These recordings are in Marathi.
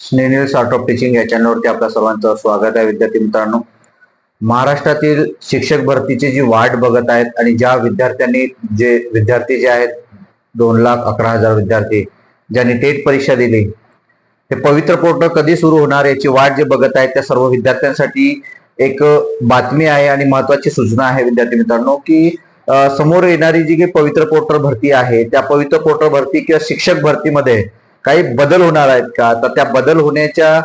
स्नेनिल आर्ट ऑफ टीचिंग या चॅनलवरती आपल्या सर्वांचं स्वागत आहे विद्यार्थी मित्रांनो. महाराष्ट्रातील शिक्षक भरतीची जी वाट बघत आहेत आणि ज्या विद्यार्थ्यांनी जे विद्यार्थी जे आहेत दोन लाख अकरा हजार विद्यार्थी ज्यांनी टेट परीक्षा दिली हे पवित्र पोर्टल कधी सुरू होणार याची वाट जे बघत आहेत त्या सर्व विद्यार्थ्यांसाठी एक बातमी आहे आणि महत्वाची सूचना आहे विद्यार्थी मित्रांनो की समोर येणारी जी काही पवित्र पोर्टल भरती आहे त्या पवित्र पोर्टल भरती किंवा शिक्षक भरतीमध्ये काही बदल होणार आहेत का? तर त्या बदल होण्याच्या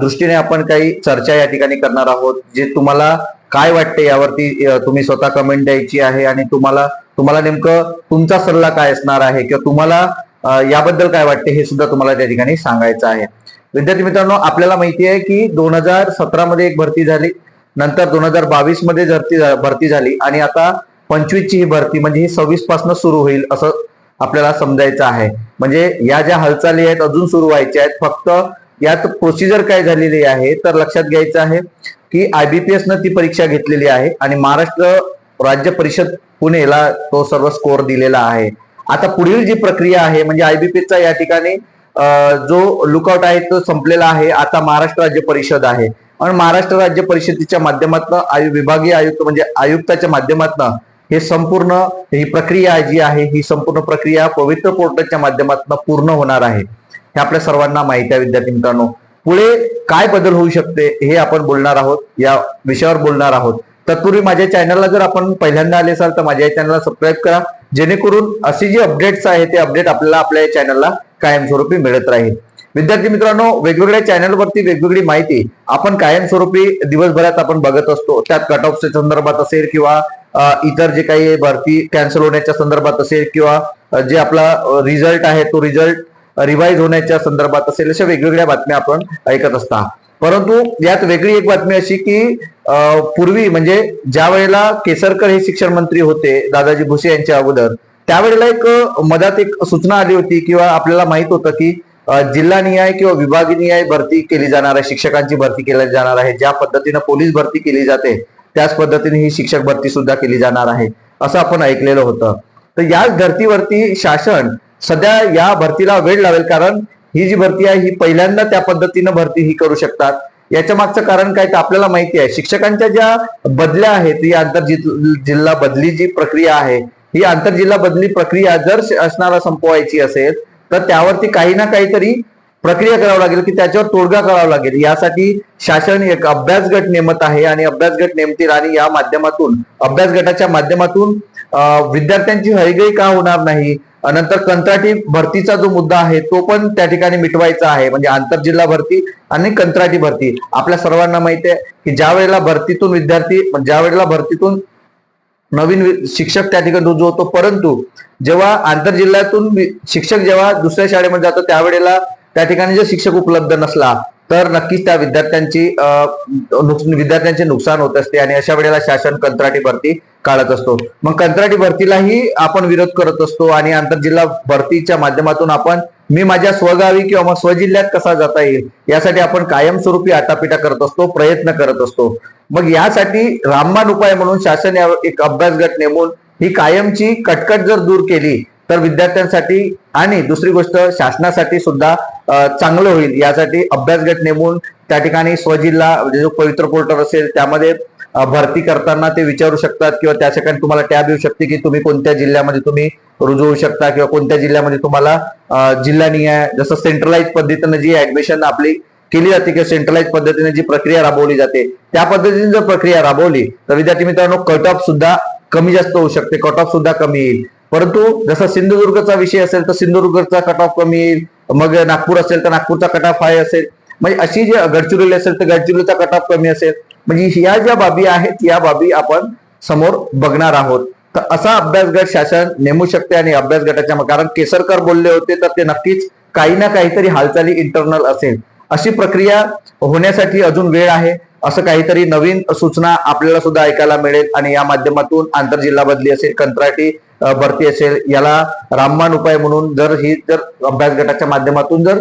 दृष्टीने आपण काही चर्चा या ठिकाणी करणार आहोत जे तुम्हाला काय वाटते यावरती तुम्ही स्वतः कमेंट द्यायची आहे आणि तुम्हाला तुम्हाला नेमकं तुमचा सल्ला काय असणार आहे किंवा तुम्हाला याबद्दल काय वाटते हे सुद्धा तुम्हाला त्या ठिकाणी सांगायचं आहे. विद्यार्थी मित्रांनो आपल्याला माहिती आहे की दोन हजार सतरा मध्ये एक भरती झाली नंतर दोन हजार बावीसमध्ये भरती झाली आणि आता पंचवीसची ही भरती म्हणजे ही सव्वीसपासून सुरू होईल असं आपल्याला समजायचं आहे. म्हणजे या ज्या हालचाली आहेत अजून सुरू व्हायच्या आहेत फक्त यात प्रोसिजर काय झालेली आहे तर लक्षात घ्यायचं आहे की आयबीपीएस न ती परीक्षा घेतलेली आहे आणि महाराष्ट्र राज्य परिषद पुणेला तो सर्व स्कोअर दिलेला आहे. आता पुढील जी प्रक्रिया आहे म्हणजे आयबीपीएसचा या ठिकाणी जो लुकआउट आहे तो संपलेला आहे. आता महाराष्ट्र राज्य परिषद आहे. आणि महाराष्ट्र राज्य परिषदेच्या माध्यमातून आयु विभागीय आयुक्त म्हणजे आयुक्ताच्या माध्यमातून हे संपूर्ण ही प्रक्रिया जी आहे ही संपूर्ण प्रक्रिया पवित्र पोर्टलच्या माध्यमातून पूर्ण होणार आहे. हे आपल्या सर्वांना माहिती आहे विद्यार्थी मित्रांनो. पुढे काय बदल होऊ शकते हे आपण बोलणार आहोत या विषयावर बोलणार आहोत. तत्पूर्वी माझ्या चॅनलला जर आपण पहिल्यांदा आले असाल तर माझ्या चॅनलला सबस्क्राईब करा. जेणेकरून अशी जी अपडेट्स आहे ते अपडेट आपल्याला आपल्या या चॅनलला कायमस्वरूपी मिळत राहील. विद्यार्थी मित्रांनो वेगवेगळ्या चॅनलवरती वेगवेगळी माहिती आपण कायमस्वरूपी दिवसभरात आपण बघत असतो. त्यात कट ऑफच्या संदर्भात असेल किंवा इतर जे काही भरती कॅन्सल होण्याच्या संदर्भात असेल किंवा जे आपला रिझल्ट आहे तो रिझल्ट रिवाईज होण्याच्या संदर्भात असेल अशा वेगवेगळ्या बातम्या आपण ऐकत असता. परंतु यात वेगळी एक बातमी अशी की पूर्वी म्हणजे ज्या वेळेला केसरकर हे शिक्षण मंत्री होते दादाजी भुसे यांच्या अगोदर त्यावेळेला एक मधात एक सूचना आली होती किंवा आपल्याला माहीत होतं की जिल्हा जिल्हानिहाय किंवा विभागनिहाय भरती केली जाणार आहे शिक्षकांची भरती केली जाणार आहे ज्या पद्धतीनं पोलीस भरती केली जाते त्याच पद्धतीने ही शिक्षक भरती सुद्धा केली जाणार आहे असं आपण ऐकलेलं होतं. तर याच धर्तीवरती शासन सध्या या भरतीला वेळ लावेल कारण ही जी भरती आहे ही पहिल्यांदा त्या पद्धतीनं भरती ही करू शकतात. याच्या मागचं कारण काय तर आपल्याला माहिती आहे शिक्षकांच्या ज्या बदल्या आहेत ही आंतरजि जिल्हा बदली जी प्रक्रिया आहे ही आंतरजिल्हा बदली प्रक्रिया जर शासनाला संपवायची असेल तर त्यावरती काही ना काहीतरी प्रक्रिया करावं लागेल की त्याच्यावर तोडगा करावा लागेल. यासाठी शासन एक अभ्यास गट नेमत आहे आणि अभ्यास गट नेमतील आणि या माध्यमातून अभ्यास गटाच्या माध्यमातून विद्यार्थ्यांची हयगय का होणार नाही? नंतर कंत्राटी भरतीचा जो मुद्दा आहे तो पण त्या ठिकाणी मिटवायचा आहे. म्हणजे आंतरजिल्हा भरती आणि कंत्राटी भरती. आपल्या सर्वांना माहिती आहे की ज्या वेळेला भरतीतून विद्यार्थी म्हणजे ज्या वेळेला भरतीतून नवीन शिक्षक त्या ठिकाणी रुजू होतो परंतु जेव्हा आंतरजिल्ह्यातून शिक्षक जेव्हा दुसऱ्या शाळेमध्ये जातो त्यावेळेला त्या ठिकाणी जर शिक्षक उपलब्ध नसला तर नक्कीच त्या विद्यार्थ्यांची विद्यार्थ्यांचे नुकसान होत असते आणि अशा वेळेला शासन कंत्राटी भरती काढत असतो. मग कंत्राटी भरतीलाही आपण विरोध करत असतो आणि आंतरजिल्हा भरतीच्या माध्यमातून आपण मी माझ्या स्वगावी किंवा मग स्वजिल्ह्यात कसा जाता येईल यासाठी आपण कायमस्वरूपी आटापिटा करत असतो प्रयत्न करत असतो. मग यासाठी रामबाण उपाय म्हणून शासन या एक अभ्यास गट नेमून ही कायमची कटकट जर दूर केली तर विद्यार्थ्यांसाठी आणि दुसरी गोष्ट शासनासाठी सुद्धा चांगलं होईल. यासाठी अभ्यास गट नेमून त्या ठिकाणी स्वजिल्हा म्हणजे जो पवित्र पोर्टल असेल त्यामध्ये भरती करताना ते विचारू शकतात किंवा त्या ठिकाणी तुम्हाला टॅब येऊ शकते की तुम्ही कोणत्या जिल्ह्यामध्ये तुम्ही रुजू होऊ शकता किंवा कोणत्या जिल्ह्यामध्ये तुम्हाला जिल्हा जिल्हानिहाय जसं सेंट्रलाइज पद्धतीनं जी ऍडमिशन आपली केली जाते किंवा सेंट्रलाइज पद्धतीने जी प्रक्रिया राबवली जाते त्या पद्धतीने जर प्रक्रिया राबवली तर विद्यार्थी मित्रांनो कट ऑफ सुद्धा कमी जास्त होऊ शकते कट ऑफ सुद्धा कमी येईल. परंतु जसा सिंधुदुर्गचा विषय असेल तर सिंधुदुर्गचा कट ऑफ कमी येईल. मग नागपूर असेल तर नागपूरचा कट ऑफ हाय असेल. म्हणजे अशी जे गडचिरोली असेल तर गडचिरोलीचा कट ऑफ कमी असेल. म्हणजे या ज्या बाबी आहेत या बाबी आपण समोर बघणार आहोत. तर असा अभ्यास गट शासन नेमू शकते आणि अभ्यास गटाच्या कारण केसरकर बोलले होते तर ते नक्कीच काही ना काहीतरी हालचाली इंटरनल असेल. अशी प्रक्रिया होण्यासाठी अजून वेळ आहे. असं काहीतरी नवीन सूचना आपल्याला सुद्धा ऐकायला मिळेल आणि या माध्यमातून आंतरजिल्हा बदली असेल कंत्राटी भरती असेल याला राममान उपाय म्हणून जर ही जर अभ्यास गटाच्या माध्यमातून जर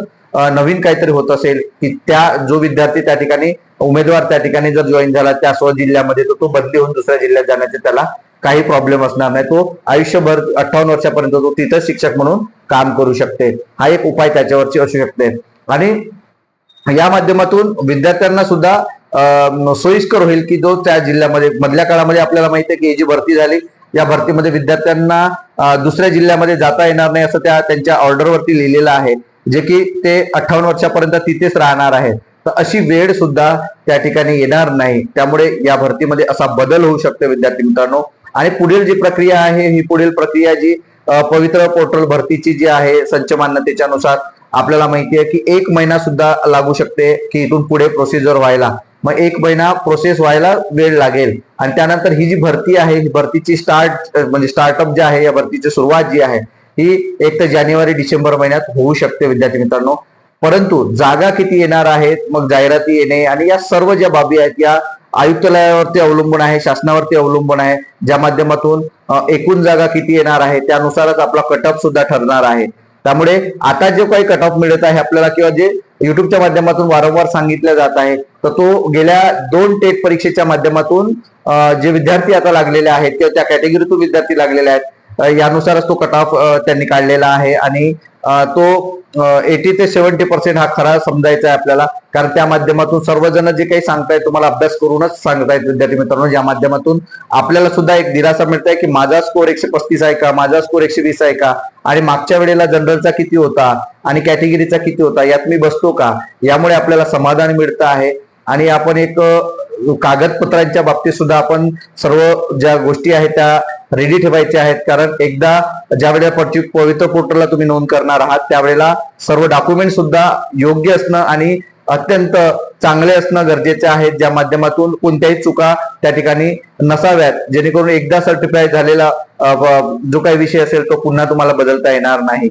नवीन काहीतरी होत असेल की त्या जो विद्यार्थी त्या ठिकाणी उमेदवार त्या ठिकाणी जर जॉईन झाला त्या स्व जिल्ह्यामध्ये तर तो बदली होऊन दुसऱ्या जिल्ह्यात जाण्याचे त्याला काही प्रॉब्लेम असणार नाही. तो आयुष्यभर अठ्ठावन्न वर्षापर्यंत तो तिथं शिक्षक म्हणून काम करू शकते. हा एक उपाय त्याच्यावरची असू शकते. आणि या माध्यमातून विद्यार्थ्यांना सुद्धा अं, सोयीस्कर होईल की जो त्या जिल्ह्यामध्ये मधल्या काळामध्ये आपल्याला माहिती आहे की जी भरती झाली या भरतीमध्ये विद्यार्थ्यांना दुसऱ्या जिल्ह्यामध्ये जाता येणार नाही असं त्या त्यांच्या ऑर्डरवरती लिहिलेलं आहे जे की ते अठ्ठावन्न वर्षापर्यंत तिथेच राहणार आहेत. तर अशी वेळ सुद्धा त्या ठिकाणी येणार नाही. त्यामुळे या भरतीमध्ये असा बदल होऊ शकतो विद्यार्थी मित्रांनो. आणि पुढील जी प्रक्रिया आहे ही पुढील प्रक्रिया जी पवित्र पोर्टल भरतीची जी आहे संच मान्यतेच्यानुसार आपल्याला माहिती आहे की एक महिना सुद्धा लागू शकते की इथून पुढे प्रोसिजर व्हायला. मग एक महिना प्रोसेस व्हायला वेळ लागेल. आणि त्यानंतर ही जी भरती आहे ही भरतीची स्टार्ट म्हणजे स्टार्टअप जे आहे या भरतीची सुरुवात जी आहे ही एक तर जानेवारी डिसेंबर महिन्यात होऊ शकते विद्यार्थी मित्रांनो. परंतु जागा किती येणार आहेत मग जाहिराती येणे आणि या सर्व ज्या बाबी आहेत या आयुक्तालयावरती अवलंबून आहे शासनावरती अवलंबून आहे ज्या माध्यमातून एकूण जागा किती येणार आहे त्यानुसारच आपला कटअप सुद्धा ठरणार आहे. त्यामुळे आता जो काही कट ऑफ मिळत आहे आपल्याला किंवा जे युट्यूबच्या माध्यमातून वारंवार सांगितलं जात आहे तर तो गेल्या दोन टेट परीक्षेच्या माध्यमातून जे विद्यार्थी आता लागलेले आहेत किंवा त्या कॅटेगरीतून विद्यार्थी लागलेले आहेत यानुसारच तो कट ऑफ त्यांनी काढलेला आहे आणि तो एटी ते सेव्हन्टी पर्सेंट हा खरा समजायचा आहे आपल्याला. कारण त्या माध्यमातून सर्वजण जे काही सांगतायत तुम्हाला अभ्यास करूनच सांगतायत विद्यार्थी मित्रांनो. या माध्यमातून आपल्याला सुद्धा एक दिलासा मिळतोय की माझा स्कोर एकशे पस्तीस आहे का? माझा स्कोर एकशे वीस आहे का? आणि मागच्या वेळेला जनरलचा किती होता? आणि कॅटेगरीचा किती होता? यात मी बसतो का? यामुळे आपल्याला समाधान मिळतं आहे. आणि आपण एक कागदपत्रांच्या बाबतीत सुद्धा आपण सर्व ज्या गोष्टी आहेत त्या रेडी ठेवायच्या आहेत. कारण एकदा ज्या वेळेला पवित्र पोर्टलला तुम्ही नोंद करणार आहात त्यावेळेला सर्व डॉक्युमेंट सुद्धा योग्य असणं आणि अत्यंत चांगले असणं गरजेचे आहे. ज्या माध्यमातून कोणत्याही चुका त्या ठिकाणी नसाव्यात. जेणेकरून एकदा सर्टिफाय झालेला जो काही विषय असेल तो पुन्हा तुम्हाला बदलता येणार नाही.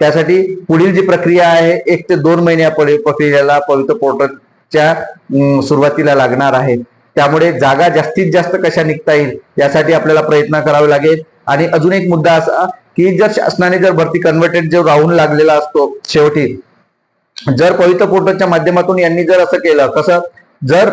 त्यासाठी पुढील जी प्रक्रिया आहे एक ते दोन महिन्या प्रक्रियेला पवित्र पोर्टल च्या सुरुवातीला लागणार आहे. त्यामुळे जागा जास्तीत जास्त कशा निघता येईल यासाठी आपल्याला प्रयत्न करावे लागेल. आणि अजून एक मुद्दा असा की जर शासनाने जर भरती कन्व्हर्टेड जो राहून लागलेला असतो शेवटी जर पवित्र पोर्टलच्या माध्यमातून यांनी जर असं केलं कसं जर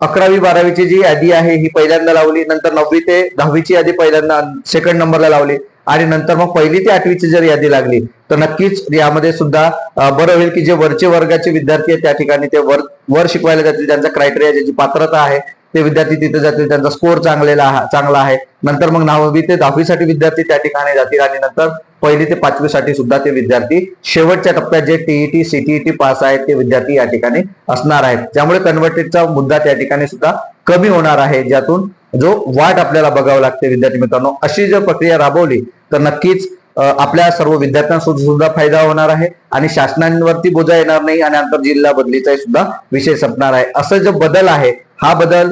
अकरावी बारावीची जी यादी आहे ही पहिल्यांदा लावली नंतर नववी ते दहावीची यादी पहिल्यांदा सेकंड नंबरला लावली आणि नंतर मग पहिली ते आठवीची जर यादी लागली तर नक्कीच यामध्ये सुद्धा बरं होईल की जे वरचे वर्गाचे विद्यार्थी आहेत त्या ठिकाणी ते वर वर शिकवायला जातील त्यांचा क्रायटेरिया ज्याची पात्रता आहे ते विद्यार्थी तिथे जातील त्यांचा स्कोर चांगलेला चांगला आहे. नंतर मग नववी ते दहावीसाठी विद्यार्थी त्या ठिकाणी जातील आणि नंतर पहिली ते पाचवीसाठी सुद्धा ते विद्यार्थी शेवटच्या टप्प्यात जे टीईटी सीटीईटी पास आहेत ते विद्यार्थी या ठिकाणी असणार आहेत. त्यामुळे कन्व्हर्टेडचा मुद्दा त्या ठिकाणी सुद्धा कमी होणार आहे ज्यातून जो वाट आपल्याला बघावं लागते विद्यार्थी मित्रांनो. अशी जर प्रक्रिया राबवली तर नक्कीच आपल्या सर्व विद्यार्थ्यांना सुद्धा फायदा होणार आहे आणि शासनावरती बोजा येणार नाही आणि आंतर जिल्हा बदलीचा सुद्धा विषय संपणार आहे. असं जो बदल आहे हा बदल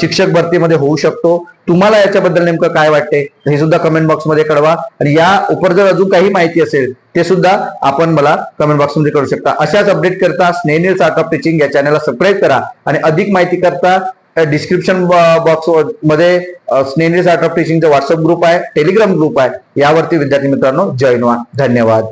शिक्षक भरतीमध्ये होऊ शकतो. तुम्हाला याच्याबद्दल नेमकं काय वाटते हे सुद्धा कमेंट बॉक्समध्ये कळवा. आणि या उपर जर अजून काही माहिती असेल ते सुद्धा आपण मला कमेंट बॉक्समध्ये करू शकता. अशाच अपडेट करता स्नेनिल स्टार्टअप टीचिंग या चॅनलला सबस्क्राईब करा. आणि अधिक माहिती करता डिस्क्रिप्शन बॉक्समध्ये आर्ट स्टार्टअप टीचिंगचा व्हॉट्सअप ग्रुप आहे टेलिग्राम ग्रुप आहे. यावरती विद्यार्थी मित्रांनो जॉईन व्हा. धन्यवाद.